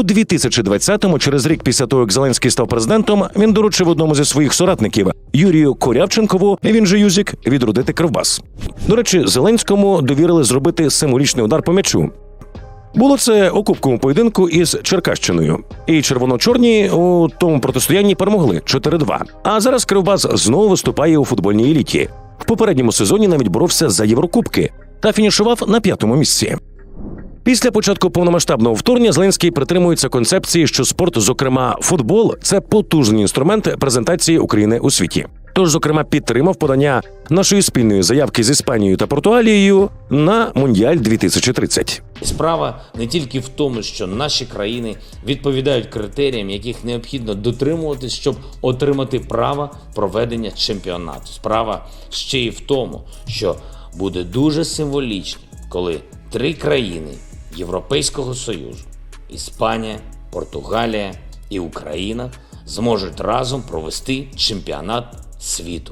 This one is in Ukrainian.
У 2020-му, через рік після того, як Зеленський став президентом, він доручив одному зі своїх соратників Юрію Корявченкову, він же Юзік, відродити кривбас. До речі, Зеленському довірили зробити символічний удар по м'ячу. Було це у кубковому поєдинку із Черкащиною. І червоно-чорні у тому протистоянні перемогли 4-2. А зараз Кривбас знову виступає у футбольній еліті. В попередньому сезоні навіть боровся за Єврокубки та фінішував на п'ятому місці. Після початку повномасштабного вторгнення Зеленський притримується концепції, що спорт, зокрема футбол, це потужний інструмент презентації України у світі. Тож, зокрема, підтримав подання нашої спільної заявки з Іспанією та Португалією на Мундіаль 2030. І Справа не тільки в тому, що наші країни відповідають критеріям, яких необхідно дотримуватись, щоб отримати право проведення чемпіонату. Справа ще й в тому, що буде дуже символічно, коли три країни Європейського Союзу Іспанія, Португалія і Україна зможуть разом провести чемпіонат світу.